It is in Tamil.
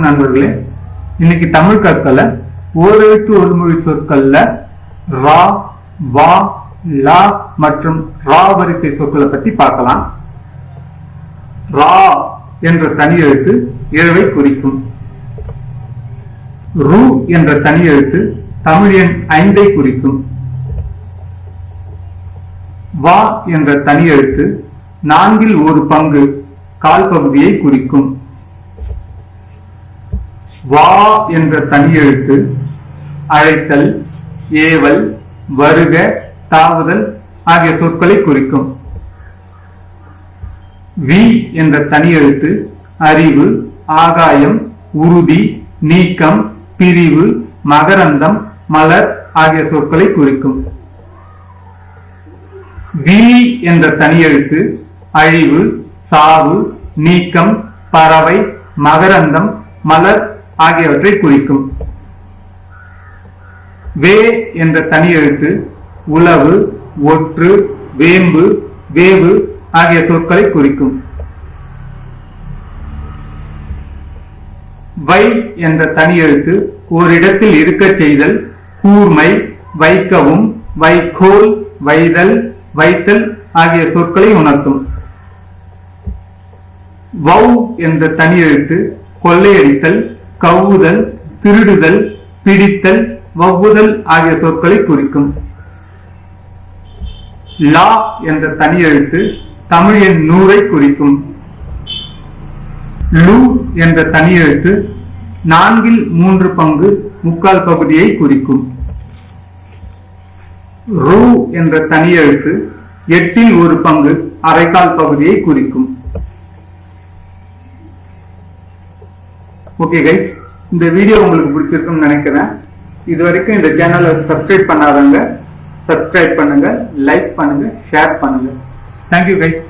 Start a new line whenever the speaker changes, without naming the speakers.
வணக்கம் நண்பர்களே. இன்னைக்கு தமிழ் கற்கல ஓரெழுத்து ஒரு மொழி சொற்கள்ல ரா வா லா மற்றும் ரா வரிசை சொற்களை பத்தி பார்க்கலாம். ரா என்ற தனி எழுத்து இழவை குறிக்கும். ரு என்ற தனி எழுத்து தமிழ் எண் ஐந்தை குறிக்கும். வா என்ற தனி எழுத்து நான்கில் ஒரு பங்கு கால் பகுதியை குறிக்கும். வா என்ற தனி எழுத்து அழைத்தல் ஏவல் வருக தாவுதல் ஆகிய சொற்களை குறிக்கும். வி என்ற தனி எழுத்து அறிவு ஆகாயம் உறுதி நீக்கம் பிரிவு மகரந்தம் மலர் ஆகிய சொற்களை குறிக்கும். வி என்ற தனி எழுத்து அழிவு சாவு நீக்கம் பறவை மகரந்தம் மலர் ஆகியவற்றை குறிக்கும். வே என்ற தனி எழுத்து உளவு ஒற்று வேம்பு வேவு ஆகிய சொற்களை குறிக்கும். வை என்ற தனி எழுத்து ஓரிடத்தில் இருக்க செய்தல் கூர்மை வைக்கவும் வைக்கோல் வைதல் வைத்தல் ஆகிய சொற்களை உணர்த்தும். வௌ என்ற தனி எழுத்து கொள்ளையடித்தல் கவ்வுதல் திருடுதல் பிடித்தல் வவ்வுதல் ஆகிய சொற்களை குறிக்கும். லா என்ற தனி எழுத்து தமிழ் எண் நூறை குறிக்கும். லு என்ற தனி எழுத்து நான்கில் மூன்று பங்கு முக்கால் பகுதியை குறிக்கும். ரு என்ற தனி எழுத்து எட்டில் ஒரு பங்கு அரைக்கால் பகுதியை குறிக்கும். ஓகே கைஸ் இந்த வீடியோ உங்களுக்கு பிடிச்சிருக்குன்னு நினைக்கிறேன். இது வரைக்கும் இந்த சேனலை சப்ஸ்கிரைப் பண்ணாதவங்க சப்ஸ்கிரைப் பண்ணுங்க லைக் பண்ணுங்க ஷேர் பண்ணுங்க. Thank you guys